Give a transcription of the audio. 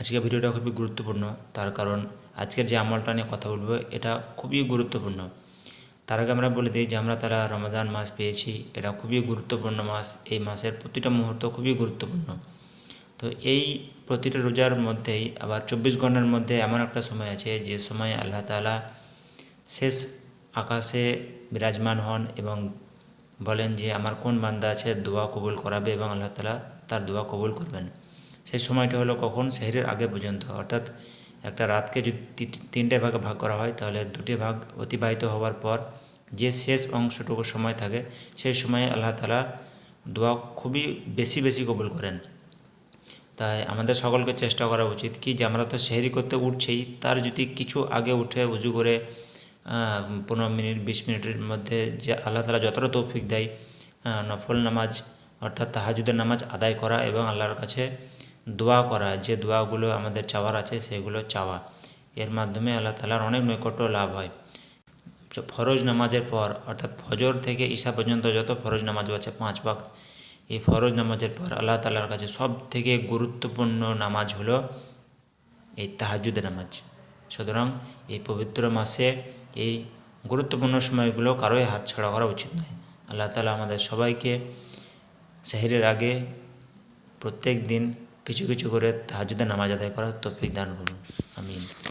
আজকের ভিডিওটা খুবই গুরুত্বপূর্ণ। তার কারণ আজকের যে আমলটা নিয়ে কথা বলব, এটা খুবই গুরুত্বপূর্ণ। তার আগে আমরা বলে দিই যে আমরা তারা রমাদান মাস পেয়েছি, এটা খুবই গুরুত্বপূর্ণ মাস। এই মাসের প্রতিটা মুহূর্ত খুবই গুরুত্বপূর্ণ। তো এই প্রতিটা রোজার মধ্যেই, আবার চব্বিশ ঘণ্টার মধ্যে এমন একটা সময় আছে যে সময় আল্লাহ তালা শেষ আকাশে বিরাজমান হন এবং বলেন যে, আমার কোন বান্দা আছে, দোয়া কবুল করাবে? এবং আল্লাহ তালা তার দোয়া কবুল করবেন। সেই সময়টা হলো কখন সেহরের আগে পর্যন্ত। অর্থাৎ একটা রাতকে যদি তিনটে ভাগে ভাগ করা হয়, তাহলে দুটি ভাগ অতিবাহিত হওয়ার পর যে শেষ অংশটুকু সময় থাকে, সেই সময়ে আল্লাহ তালা দোয়া খুবই বেশি বেশি কবুল করেন। তাই আমাদের সকলকে চেষ্টা করা উচিত কি যে আমরা তো সেহরি করতে উঠছেই, তার যদি কিছু আগে উঠে উজু করে পনেরো মিনিট, বিশ মিনিটের মধ্যে যে আল্লাহ তালা যতটা তৌফিক দেয় নফল নামাজ অর্থাৎ তাহাজুদের নামাজ আদায় করা এবং আল্লাহর কাছে দোয়া করা, যে দোয়াগুলো আমাদের চাওয়ার আছে সেগুলো চাওয়া। এর মাধ্যমে আল্লাহ তালার অনেক নৈকট্য লাভ হয়। ফরজ নামাজের পর, অর্থাৎ ফজর থেকে ঈশা পর্যন্ত যত ফরজ নামাজ আছে পাঁচ ওয়াক্ত, এই ফরজ নামাজের পর আল্লাহ তালার কাছে সব থেকে গুরুত্বপূর্ণ নামাজ হলো এই তাহাজুদ নামাজ। সুতরাং এই পবিত্র মাসে এই গুরুত্বপূর্ণ সময়গুলো কারোই হাত ছাড়া করা উচিত নয়। আল্লাহ তালা আমাদের সবাইকে সেহরের আগে প্রত্যেক দিন কিছু কিছু করে তাহাজুদের নামাজ আদায় করার তৌফিক দান করুন। আমিন।